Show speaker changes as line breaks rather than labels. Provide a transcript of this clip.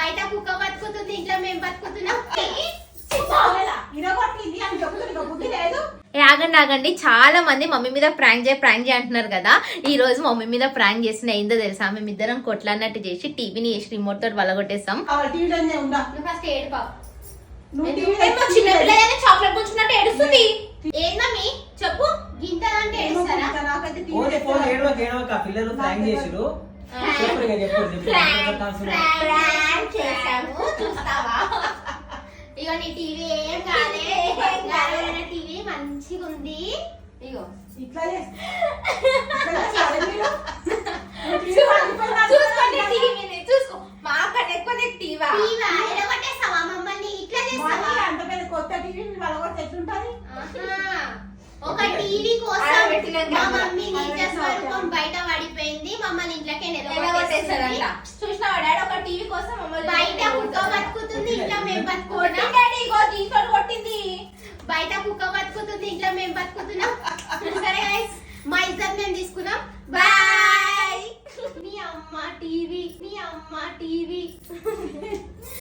బయట కుక్క బతుకుతుంది ఇంట్లో మేము బతుకుతున్నాం.
ఇరగొట్టింది అని చెప్తుంది ఇక బుద్ధి లేదు.
ఏ ఆగండి ఆగండి. చాలా మంది మమ్మీ మీద ప్రాంక్ చేయ ప్రాంక్ చేయ అంటున్నారు కదా. ఈ రోజు మమ్మీ మీద ప్రాంక్ చేసిన ఏందో తెలుసా? మేమిద్దరం కొట్లాడినట్టు చేసి టీవీని వేసి రిమోట్ తోటి వలగొట్టేస్తాం.
ఫస్ట్
చిన్న చాక్లెట్ గుంచున్నట్టు ఏడుస్తుంది.
ఏందమ్మీ చెప్పు. గింత అంటే
ఏమో
ఏడుస్తారా?
చెప్పరు ఇక చెప్పు.
ప్రాంక్ చేశాము చూస్తావా ఇగో నీ టీవీ ఏం కాలే గాలిలో టీవీ మంచిగా ఉంది ఇగో
ఇట్లా
చూసుకోండి. టీవీని చూసుకో మాకన్నా ఎక్కువ నీకు టీవా.
టీవీ ఎడగొట్టేస్తావా మమ్మల్ని? ఇట్లా చేస్తావా?
మళ్ళీ అంత పెద్ద కొత్త టీవీ ఎట్లుంటది.
ఒక టీవీ కోసం మా. మమ్మీ
ఆడ
స్వరూపం బయట పడిపోయింది మమ్మల్ని ఇంట్లోకి
డాడీ ఒక టీవీ కోసం
బయట కుక్క బతుకుతుంది ఇంట్లో మేము బతుకుతున్నాం.
కొట్టింది డాడీ ఇగో కొట్టింది.
బయట కుక్క బతుకుతుంది ఇంట్లో మేము బతుకుతున్నాం. సరే guys, మా ఇద్దరు మేము తీసుకున్నాం. బాయ్ మీ అమ్మ టీవీ మీ అమ్మ టీవీ.